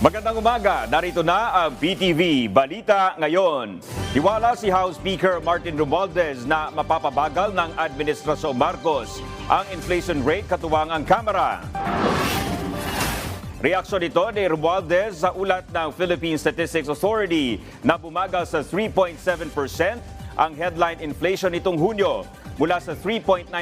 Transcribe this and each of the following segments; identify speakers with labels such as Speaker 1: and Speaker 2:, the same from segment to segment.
Speaker 1: Magandang umaga, narito na ang PTV Balita ngayon. Tiwala si House Speaker Martin Romualdez na mapapabagal ng Administrasyon Marcos ang inflation rate katuwang ang Kamara. Reaksyon ito ni Romualdez sa ulat ng Philippine Statistics Authority na bumagal sa 3.7% ang headline inflation nitong Hunyo mula sa 3.9%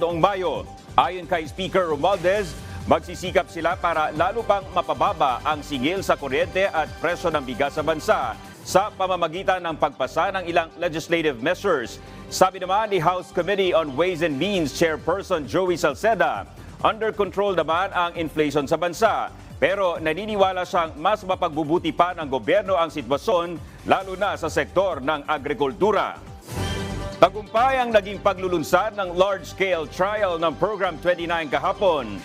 Speaker 1: noong Mayo. Ayon kay Speaker Romualdez, magsisikap sila para lalo pang mapababa ang singil sa kuryente at presyo ng bigas sa bansa sa pamamagitan ng pagpasa ng ilang legislative measures. Sabi naman ni House Committee on Ways and Means Chairperson Joey Salceda, under control naman ang inflation sa bansa. Pero naniniwala siyang mas mapagbubuti pa ng gobyerno ang sitwasyon lalo na sa sektor ng agrikultura. Tagumpay ang naging paglulunsad ng large-scale trial ng Program 29 kahapon.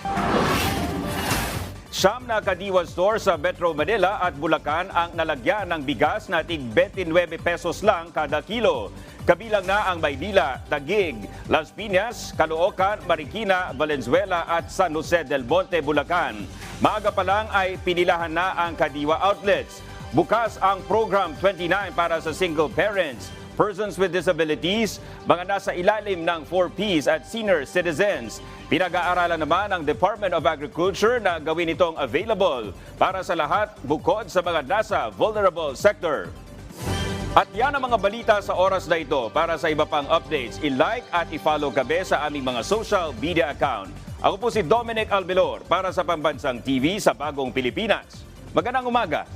Speaker 1: Siyam na kadiwa store sa Metro Manila at Bulacan ang nalagyan ng bigas na tig 29 pesos lang kada kilo. Kabilang na ang Maynila, Taguig, Las Piñas, Caloocan, Marikina, Valenzuela at San Jose del Monte, Bulacan. Maaga pa lang ay pinilahan na ang kadiwa outlets. Bukas ang Program 29 para sa single parents, persons with disabilities, mga nasa ilalim ng 4Ps at senior citizens. Pinag-aaralan naman ng Department of Agriculture na gawin itong available para sa lahat bukod sa mga nasa vulnerable sector. At yan ang mga balita sa oras na ito. Para sa iba pang updates, i-like at i-follow kami sa aming mga social media account. Ako po si Dominic Albilor para sa Pambansang TV sa Bagong Pilipinas. Magandang umaga!